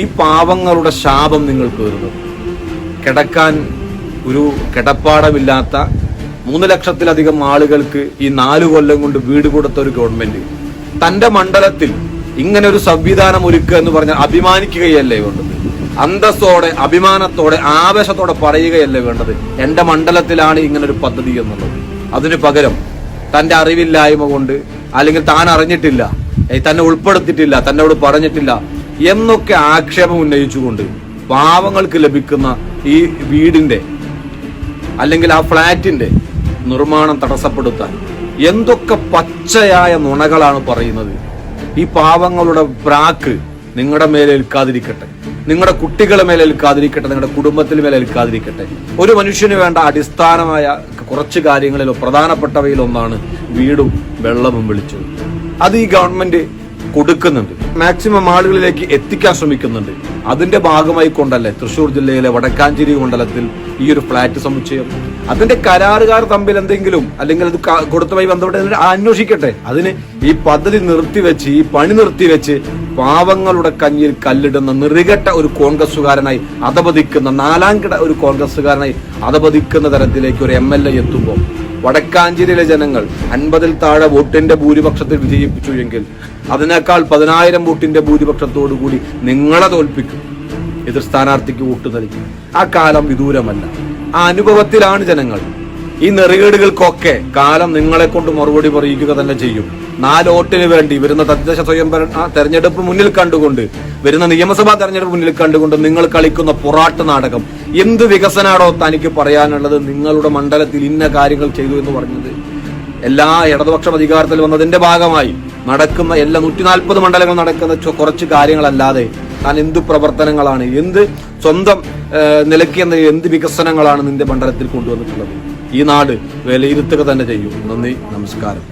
ഈ പാവങ്ങളുടെ ശാപം നിങ്ങൾക്ക് വരുന്നത് കിടക്കാൻ ഒരു കിടപ്പാടമില്ലാത്ത മൂന്ന് ലക്ഷത്തിലധികം ആളുകൾക്ക് ഈ നാല് കൊല്ലം കൊണ്ട് വീട് കൊടുത്ത ഒരു ഗവൺമെന്റ്. തന്റെ മണ്ഡലത്തിൽ ഇങ്ങനെ ഒരു സംവിധാനം ഒരുക്കുക എന്ന് പറഞ്ഞാൽ അഭിമാനിക്കുകയല്ലേ വേണ്ടത്? അന്തസ്സോടെ അഭിമാനത്തോടെ ആവേശത്തോടെ പറയുകയല്ലേ വേണ്ടത്? എന്റെ മണ്ഡലത്തിലാണ് ഇങ്ങനെ ഒരു പദ്ധതി എന്നുള്ളത്. അതിനു പകരം തന്റെ അറിവില്ലായ്മ കൊണ്ട് അല്ലെങ്കിൽ താൻ അറിഞ്ഞിട്ടില്ല തന്നെ ഉൾപ്പെടുത്തിയിട്ടില്ല തന്നോട് പറഞ്ഞിട്ടില്ല എന്നൊക്കെ ആക്ഷേപം ഉന്നയിച്ചുകൊണ്ട് പാവങ്ങൾക്ക് ലഭിക്കുന്ന ഈ വീടിന്റെ അല്ലെങ്കിൽ ആ ഫ്ളാറ്റിന്റെ നിർമ്മാണം തടസ്സപ്പെടുത്താൻ എന്തൊക്കെ പച്ചയായ നുണകളാണ് പറയുന്നത്. ഈ പാവങ്ങളുടെ പ്രാക്ക് നിങ്ങളുടെ മേലെ ഏൽക്കാതിരിക്കട്ടെ. നിങ്ങളുടെ കുട്ടികളെ മേലെ ഏൽക്കാതിരിക്കട്ടെ. നിങ്ങളുടെ കുടുംബത്തിന് മേലെ ഏൽക്കാതിരിക്കട്ടെ. ഒരു മനുഷ്യന് വേണ്ട അടിസ്ഥാനമായ കുറച്ച് കാര്യങ്ങളിലോ പ്രധാനപ്പെട്ടവയിലൊന്നാണ് വീടും വെള്ളവും വിളിച്ചത് അത് ഈ ഗവൺമെന്റ് കൊടുക്കുന്നുണ്ട്. മാക്സിമം ആളുകളിലേക്ക് എത്തിക്കാൻ ശ്രമിക്കുന്നുണ്ട്. അതിന്റെ ഭാഗമായി കൊണ്ടല്ലേ തൃശൂർ ജില്ലയിലെ വടക്കാഞ്ചേരി മണ്ഡലത്തിൽ ഈ ഒരു ഫ്ലാറ്റ് സമുച്ചയം? അതിന്റെ കരാറുകാർ തമ്മിൽ എന്തെങ്കിലും അല്ലെങ്കിൽ അത് കൊടുത്തമായി ബന്ധപ്പെട്ട് അന്വേഷിക്കട്ടെ. അതിന് ഈ പദ്ധതി നിർത്തിവെച്ച് ഈ പണി നിർത്തിവെച്ച് പാവങ്ങളുടെ കഞ്ഞിൽ കല്ലിടുന്ന നിറികെട്ട ഒരു കോൺഗ്രസ്സുകാരനായി അധപതിക്കുന്ന നാലാം കിട ഒരു കോൺഗ്രസ്സുകാരനായി അധപതിക്കുന്ന തരത്തിലേക്ക് ഒരു എം എൽ എ എത്തുമ്പോൾ വടക്കാഞ്ചേരിയിലെ ജനങ്ങൾ അൻപതിൽ താഴെ വോട്ടിന്റെ ഭൂരിപക്ഷത്തിൽ വിജയിപ്പിച്ചു എങ്കിൽ അതിനേക്കാൾ പതിനായിരം വോട്ടിന്റെ ഭൂരിപക്ഷത്തോടു കൂടി നിങ്ങളെ തോൽപ്പിക്കും. എതിർ സ്ഥാനാർത്ഥിക്ക് വോട്ട് നൽകി. ആ കാലം വിദൂരമല്ല. ആ അനുഭവത്തിലാണ് ജനങ്ങൾ. ഈ നെറികേടുകൾക്കൊക്കെ കാലം നിങ്ങളെ കൊണ്ട് മറുപടി പറയിക്കുക തന്നെ ചെയ്യും. നാല് വോട്ടിന് വേണ്ടി വരുന്ന തദ്ദേശ സ്വയംഭരണ തെരഞ്ഞെടുപ്പ് മുന്നിൽ കണ്ടുകൊണ്ട് വരുന്ന നിയമസഭാ തെരഞ്ഞെടുപ്പ് മുന്നിൽ കണ്ടുകൊണ്ട് നിങ്ങൾ കളിക്കുന്ന പൊറാട്ട് നാടകം. എന്ത് വികസനാടോ തനിക്ക് പറയാനുള്ളത് നിങ്ങളുടെ മണ്ഡലത്തിൽ ഇന്ന കാര്യങ്ങൾ ചെയ്തു എന്ന് പറഞ്ഞത്. എല്ലാ ഇടതുപക്ഷം അധികാരത്തിൽ വന്നതിന്റെ ഭാഗമായി നടക്കുന്ന എല്ലാ നൂറ്റി നാൽപ്പത് മണ്ഡലങ്ങൾ നടക്കുന്ന കുറച്ച് കാര്യങ്ങളല്ലാതെ താൻ എന്ത് പ്രവർത്തനങ്ങളാണ് എന്ത് സ്വന്തം നിലയ്ക്ക് എന്ന എന്ത് വികസനങ്ങളാണ് നിന്റെ മണ്ഡലത്തിൽ കൊണ്ടുവന്നിട്ടുള്ളത്? ഈ നാട് വിലയിരുത്തുക തന്നെ ചെയ്യും. നന്ദി നമസ്കാരം.